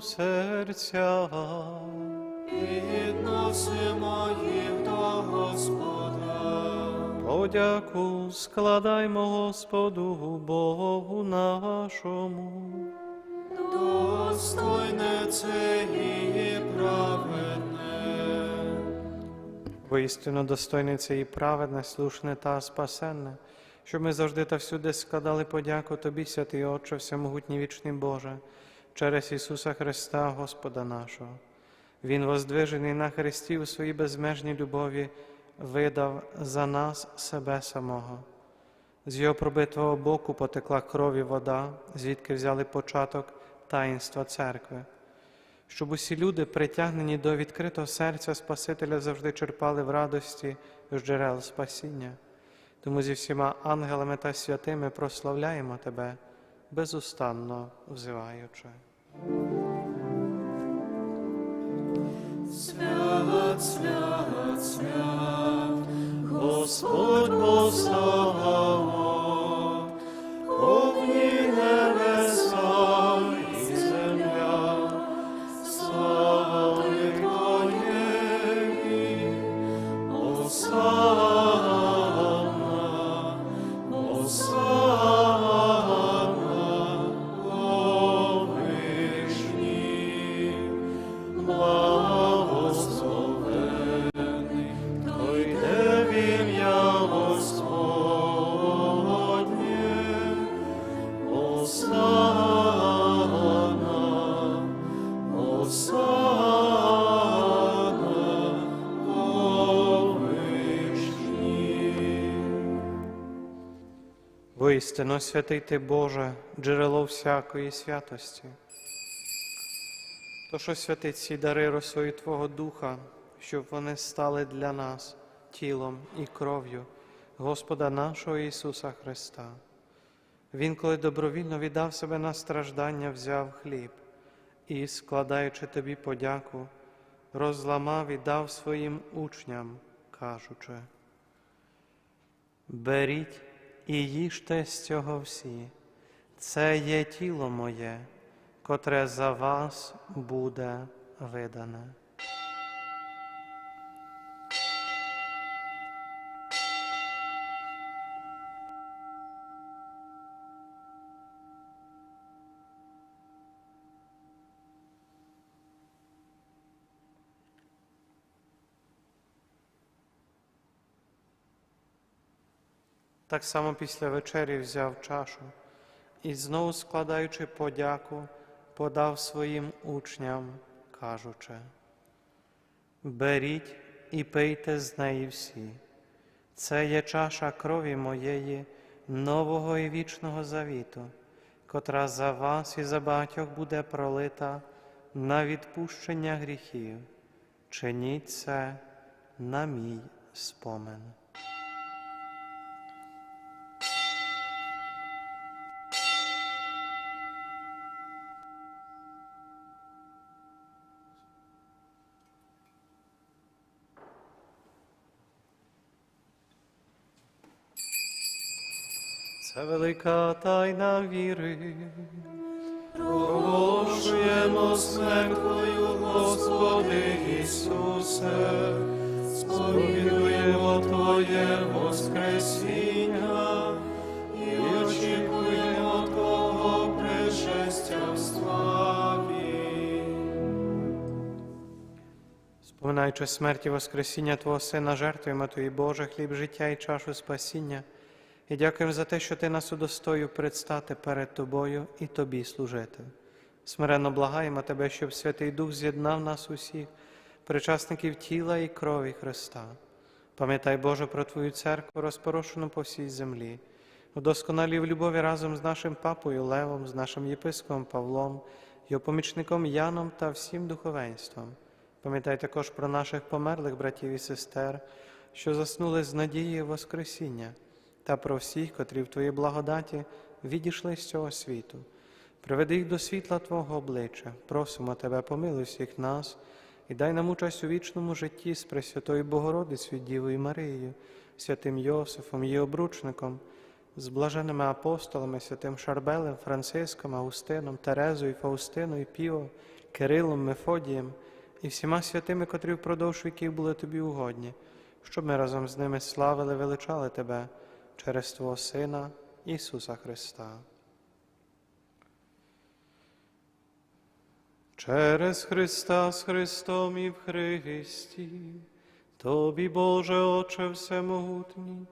серця. Підносимо їх до Господа. Подяку складаймо Господу Богу нашому. Достойне це і праведне. Воістину достойне це і праведне, слушне та спасенне, щоб ми завжди та всюди складали подяку Тобі, святий Отче, всемогутній вічний Боже, через Ісуса Христа, Господа нашого. Він, воздвижений на Христі у своїй безмежній любові, видав за нас себе самого. З його пробитого боку потекла кров і вода, звідки взяли початок таїнства церкви щоб усі люди, притягнені до відкритого серця Спасителя, завжди черпали в радості з джерел спасіння. Тому зі всіма ангелами та святими прославляємо Тебе, безустанно взиваючи. Свят, свят, свят, Господь Бог Воістину, святий ти Боже, джерело всякої святості. То, що святить ці дари росою Твого Духа, щоб вони стали для нас тілом і кров'ю Господа нашого Ісуса Христа. Він, коли добровільно віддав себе на страждання, взяв хліб і, складаючи тобі подяку, розламав і дав своїм учням, кажучи. Беріть і їжте з цього всі. Це є тіло моє, котре за вас буде видане. Так само після вечері взяв чашу і знову складаючи подяку, подав своїм учням, кажучи, беріть і пийте з неї всі. Це є чаша крові моєї, нового і вічного завіту, котра за вас і за багатьох буде пролита на відпущення гріхів. Чиніть це на мій спомин. Велика тайна віри. Проголошуємо смерть Твою, Господи Ісусе, сповідуємо Твоє Воскресіння і очікуємо Твого пришестя в славі. Споминаючи смерть і Воскресіння Твого Сина, жертвуємо Тобі, Боже, хліб життя і чашу спасіння, і дякуємо за те, що Ти нас удостоїв предстати перед Тобою і Тобі служити. Смиренно благаємо Тебе, щоб Святий Дух з'єднав нас усіх, причасників тіла і крові Христа. Пам'ятай, Боже, про Твою церкву, розпорошену по всій землі. Удосконалі в любові разом з нашим папою Левом, з нашим єпископом Павлом, його помічником Яном та всім духовенством. Пам'ятай також про наших померлих братів і сестер, що заснули з надією Воскресіння, та про всіх, котрі в Твоїй благодаті відійшли з цього світу. Приведи їх до світла Твого обличчя, просимо Тебе, помилуй всіх нас і дай нам участь у вічному житті з Пресвятою Богородицею Дівою Марією, святим Йосифом, її обручником, з блаженними апостолами, святим Шарбелем, Франциском, Августином, Терезою, Фаустиною, Піо, Кирилом, Мефодієм і всіма святими, котрі впродовж віків були тобі угодні, щоб ми разом з ними славили, величали тебе через Твого Сина Ісуса Христа. Через Христа з Христом і в Христі, Тобі, Боже Отче Всемогутній,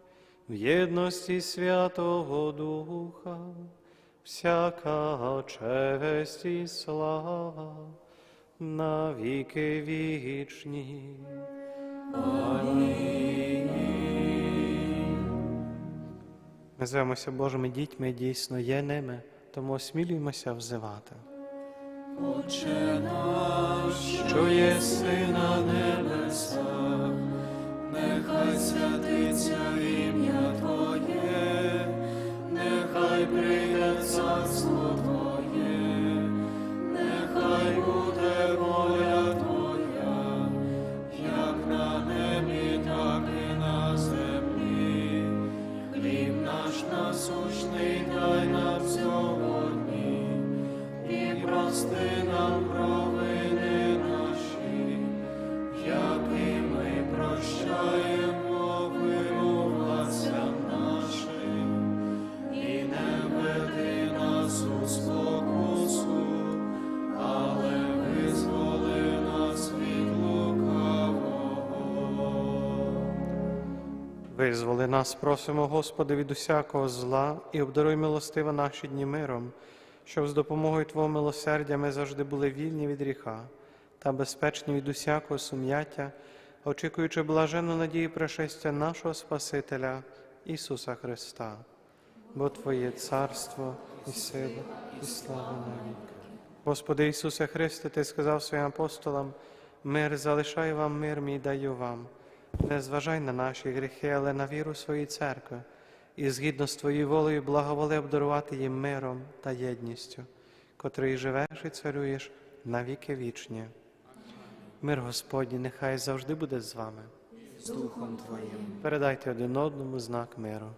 в єдності Святого Духа, всяка честь і слава на віки вічні. Ми звемося Божими дітьми, дійсно є ними, тому осмілюємося взивати. Отче наш, що єси на небесах, нехай святиться ім'я Визволи нас, просимо, Господи, від усякого зла і обдаруй милостиво наші дні миром, щоб з допомогою Твого милосердя ми завжди були вільні від гріха та безпечні від усякого сум'яття, очікуючи блаженну надію пришестя нашого Спасителя Ісуса Христа. Бо Твоє царство і сила, і слава навіки. Господи Ісусе Христе, Ти сказав своїм апостолам, мир залишаю вам, мир мій даю вам. Не зважай на наші гріхи, але на віру своєї церкви, і згідно з Твоєю волею благоволи обдарувати їм миром та єдністю, котрий живеш і царюєш на віки вічні. Мир Господній нехай завжди буде з вами. З Духом Твоїм. Передайте один одному знак миру.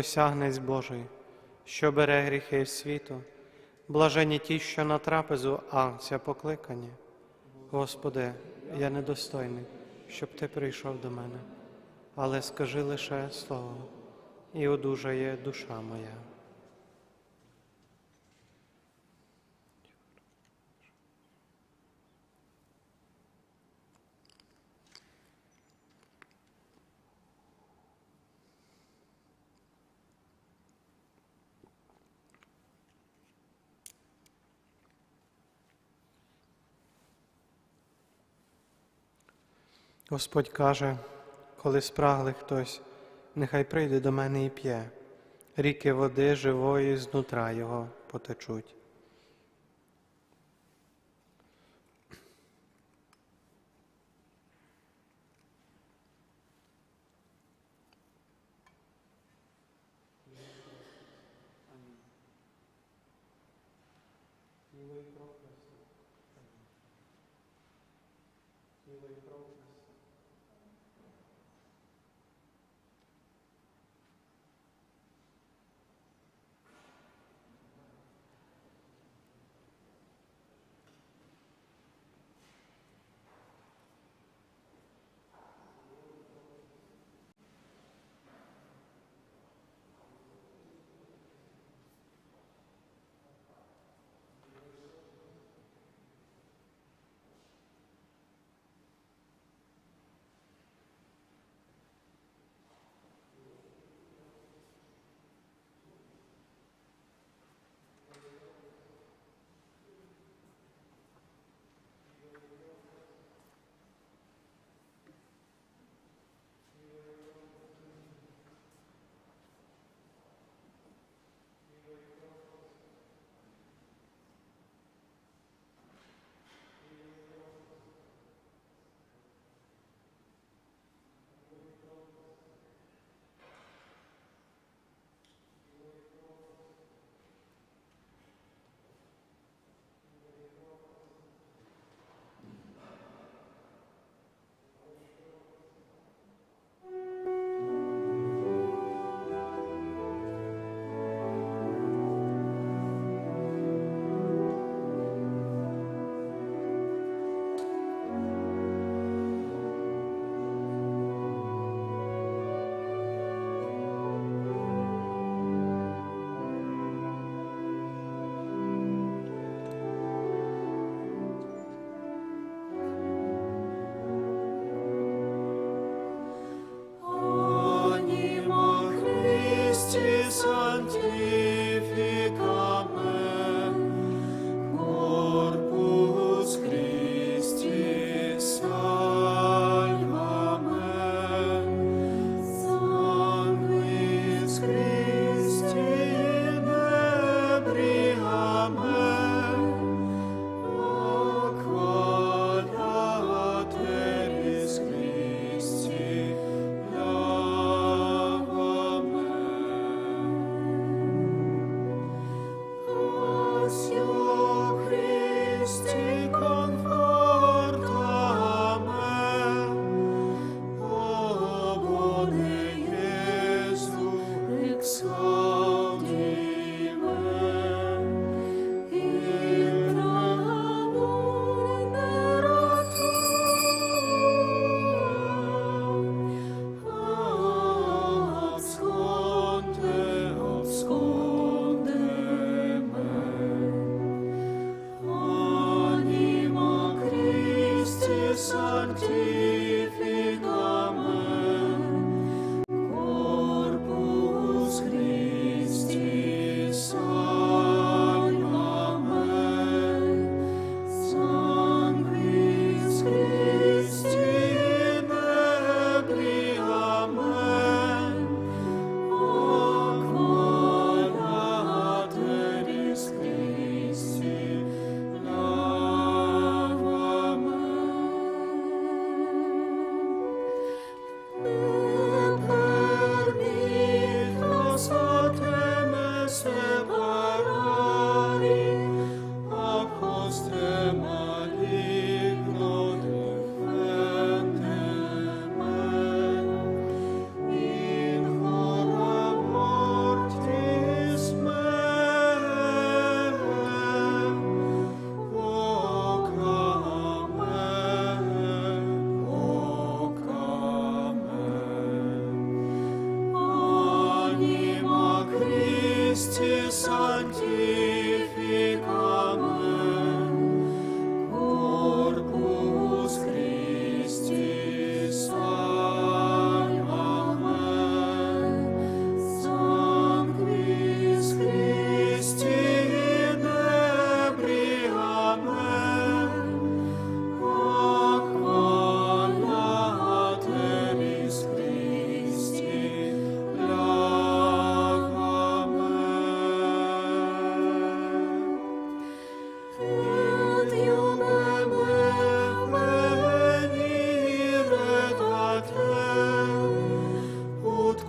Ось агнець Божий, що бере гріхи світу, блажені ті, що на трапезу агнця покликані. Господи, я недостойний, щоб Ти прийшов до мене, але скажи лише слово, і одужає душа моя. Господь каже, коли спрагли хтось, нехай прийде до мене і п'є, ріки води живої знутра його потечуть. Thank you.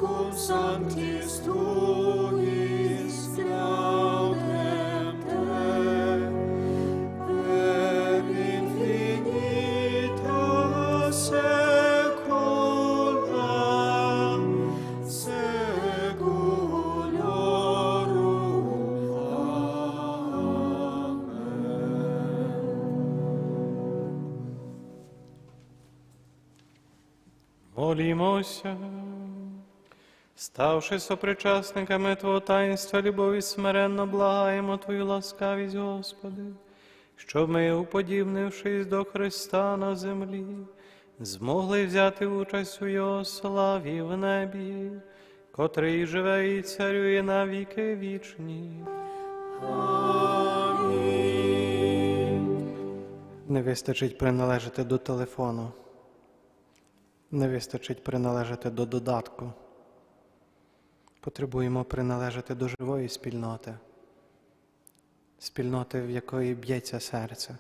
cum sanctis tuis claudem te, per infinita secula seculorum. Amen. Ставши сопричасниками Твого таїнства, любові смиренно благаємо Твою ласкавість, Господи, щоб ми, уподібнившись до Христа на землі, змогли взяти участь у Його славі в небі, котрий живе і царює на віки вічні. Не вистачить приналежати до телефону. Не вистачить приналежати до додатку. Потребуємо приналежати до живої спільноти, спільноти, в якої б'ється серце.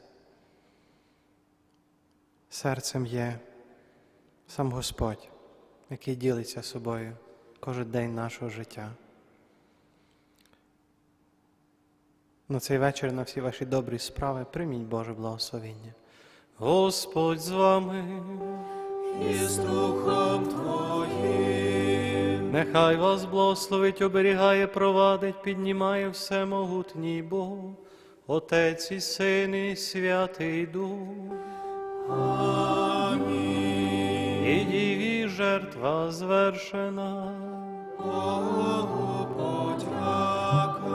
Серцем є сам Господь, який ділиться собою кожен день нашого життя. На цей вечір на всі ваші добрі справи прийміть Боже благословення. Господь з вами. І з Духом Твоїм. Нехай вас благословить, оберігає, провадить, піднімає всемогутній Бог, Отець і Син і Святий Дух. Амінь. І діві жертва звершена. Богу подяка.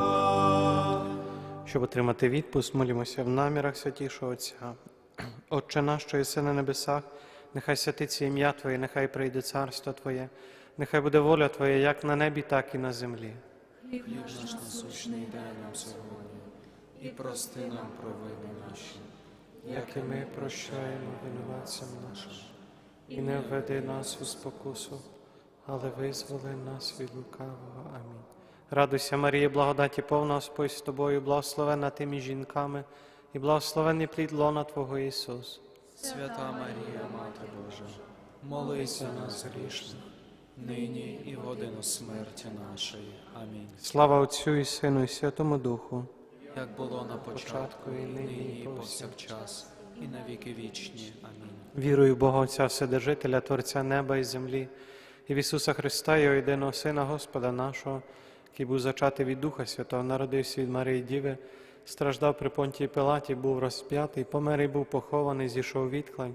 Щоб отримати відпуск, молімося в намірах святішого Отця. Отче наш, що єси на небесах, нехай святиться ім'я Твоє, нехай прийде царство Твоє, нехай буде воля Твоя, як на небі, так і на землі. Хліб наш насущний дай нам сьогодні, і прости нам провини наші, як і ми прощаємо винуватцям нашим. І не введи нас у спокусу, але визволи нас від лукавого. Амінь. Радуйся, Марія, благодаті повна Господь з тобою, благословена ти між жінками, і благословений плід лона Твого Ісус. Свята Марія, Мати Божа, молись за нас грішних, нині і в годину смерті нашої. Амінь. Слава Отцю і Сину, і Святому Духу. Як було на початку, і нині, і повсякчас, і на віки вічні. Амінь. Вірую в Бога Отця Вседержителя, Творця неба і землі, і в Ісуса Христа, Його єдиного Сина, Господа нашого, який був зачатий від Духа Святого, народився від Марії Діви, страждав при понтії Пилаті, був розп'ятий, помер і був похований, зійшов відклань.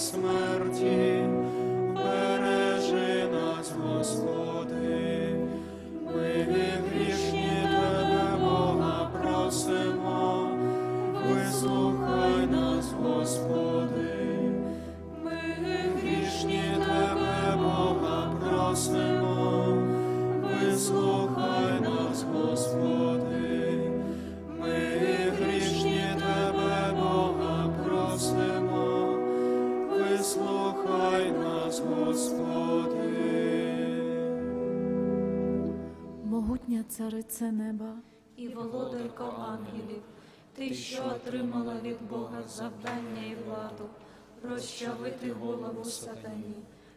Смерті, ангелів, ти, що отримала від Бога завдання і владу, розчавити голову сатані,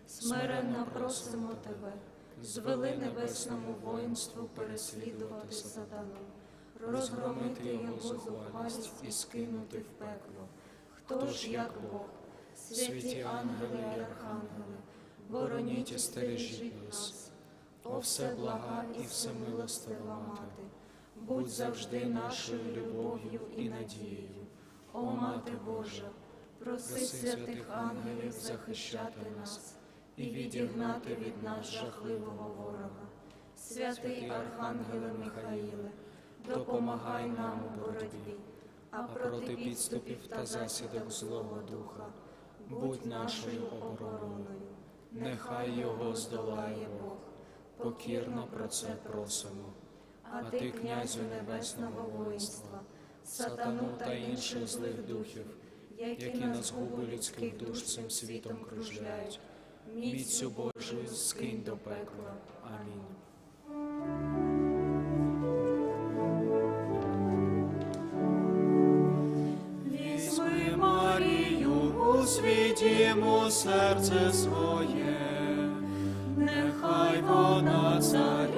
смиренно просимо тебе, звели небесному воїнству переслідувати сатану, розгромити його зухвальність і скинути в пекло. Хто ж як Бог, святі ангели і архангели, бороніть і стережіть нас, о все блага і всемилостива мати, будь завжди нашою любов'ю і надією. О Мати Божа, проси святих ангелів захищати нас і відігнати від нас жахливого ворога. Святий Архангеле Михаїле, допомагай нам у боротьбі, а проти підступів та засідок Злого Духа, будь нашою обороною. Нехай його здолає Бог, покірно про це просимо. А ти, князю небесного воїнства, сатану та інших злих духів, які на згубу людських душ цим світом кружляють, міцю Божою скинь до пекла. Амінь. Візьми Марію, усвітімо серце своє, нехай вона царює,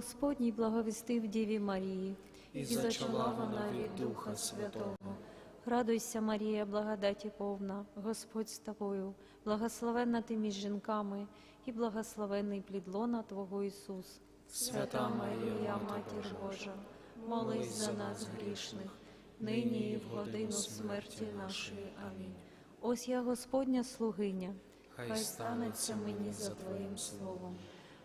Господній благовістив Діві Марії, І зачала вона від Духа Святого. Радуйся, Марія, благодаті повна, Господь з тобою, благословенна ти між жінками, і благословенний плід лона Твого Ісус. Свята Марія, Матір Божа, молись за нас грішних, нині і в годину смерті нашої. Амінь. Ось я Господня слугиня, хай станеться мені за Твоїм словом.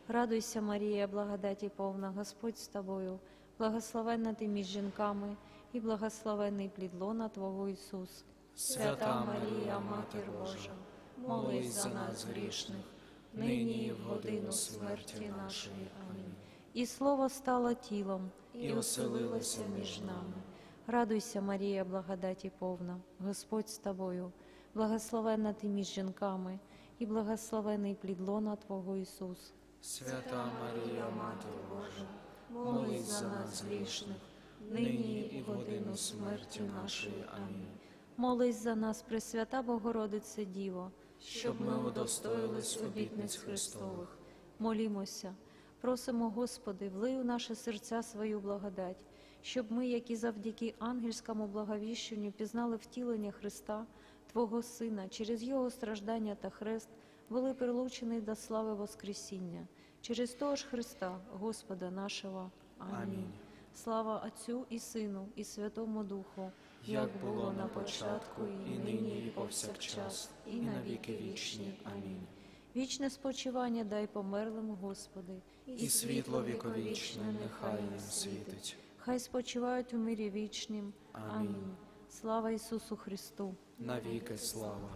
Радуйся, Марія, благодаті повна, Господь з тобою, благословенна ти між жінками, і благословенний плід лона Твого Ісус. Свята Марія, Матір Божа, молись за нас грішних, нині і в годину смерті нашої. Амінь. І слово стало тілом, І оселилося між нами. Радуйся, Марія, благодаті повна, Господь з тобою, благословенна ти між жінками, і благословений плід лона Твого Ісус. Свята Марія, Матір Божа, молись за нас грішних, нині і в годину смерті нашої. Амінь. Молись за нас, Пресвята Богородице Діво, щоб ми удостоїлись обітниць Христових. Молімося, просимо, Господи, влий у наші серця свою благодать, щоб ми, які завдяки ангельському благовіщенню пізнали втілення Христа, Твого Сина, через Його страждання та хрест, були прилучені до слави Воскресіння. Через того ж Христа, Господа нашого. Амінь. Амінь. Слава Отцю і Сину, і Святому Духу, Як було на початку, і нині, і повсякчас, і на віки вічні. Амінь. Вічне спочивання дай померлим, Господи, І світло віковічне нехай їм світить. Хай спочивають у мирі вічнім. Амінь. Амінь. Слава Ісусу Христу! Навіки слава.